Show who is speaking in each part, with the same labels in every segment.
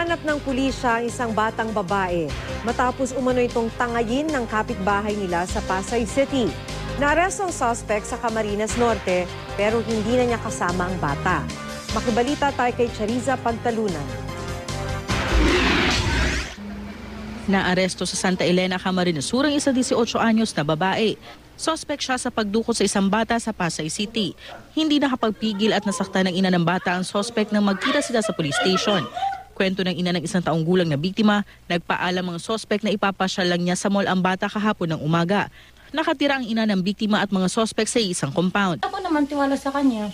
Speaker 1: Hinanap ng pulisya ang isang batang babae matapos umano itong tangayin ng kapitbahay nila sa Pasay City. Naaresto ang suspect sa Camarines Norte pero hindi na niya kasama ang bata. Makibalita tayo kay Chariza Pagtalunan.
Speaker 2: Naaresto sa Santa Elena, Camarines Sur ang isa 18 anyos na babae. Suspect siya sa pagdukot sa isang bata sa Pasay City. Hindi nakapagpigil at nasaktan ng ina ng bata ang suspect nang magkita sila sa police station. Kwento ng ina ng isang taong gulang na biktima, nagpaalam ang suspect na ipapasyal lang niya sa mall ang bata kahapon ng umaga. Nakatira ang ina ng biktima at mga suspect sa isang compound.
Speaker 3: Ako naman tiwala sa kanya.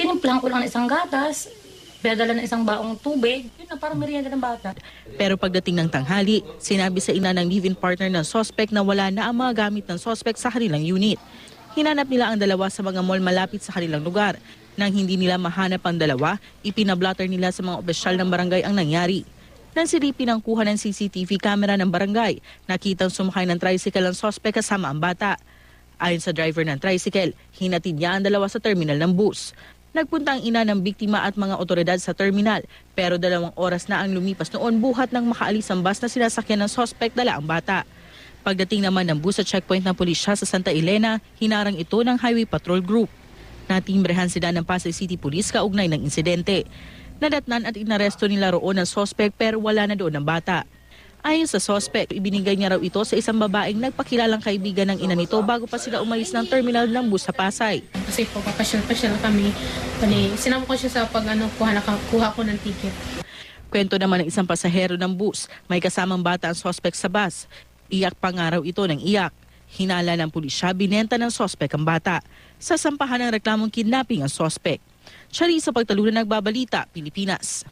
Speaker 3: Tinimplang ko lang ng isang gatas, pinadala ng isang baong tubig. Yun na, parang merienda ng bata.
Speaker 2: Pero pagdating ng tanghali, sinabi sa ina ng live-in partner ng suspect na wala na ang mga gamit ng suspect sa kanilang unit. Hinanap nila ang dalawa sa mga mall malapit sa kanilang lugar. Nang hindi nila mahanap ang dalawa, ipinablatter nila sa mga opisyal ng barangay ang nangyari. Nang silipin ang kuha ng CCTV camera ng barangay, nakitang sumakay ng tricycle ang suspect kasama ang bata. Ayon sa driver ng tricycle, hinatid niya ang dalawa sa terminal ng bus. Nagpunta ang ina ng biktima at mga otoridad sa terminal pero dalawang oras na ang lumipas noon buhat ng makaalis ang bus na sinasakyan ng suspect dala ang bata. Pagdating naman ng bus sa checkpoint ng pulisya sa Santa Elena, hinarang ito ng Highway Patrol Group. Natimbrehan sila ng Pasay City Police kaugnay ng insidente. Nadatnan at inaresto nila roon ang suspect pero wala na doon ang bata. Ayon sa suspect, ibinigay niya raw ito sa isang babaeng nagpakilalang kaibigan ng ina nito bago pa sila umalis ng terminal ng bus sa Pasay.
Speaker 4: Kasi po, papasyal-pasyal kami. Bali, sinama ko siya sa pag ano, kuha, nakakuha ko ng ticket.
Speaker 2: Kwento naman ng isang pasahero ng bus, may kasamang bata ang suspect sa bus. Iyak pa nga raw ito ng iyak. Hinala ng pulisya, binenta ng suspect ang bata. Sa sampahan ng reklamong kidnapping ang suspect. Siya sa pagtalunan nagbabalita, Pilipinas.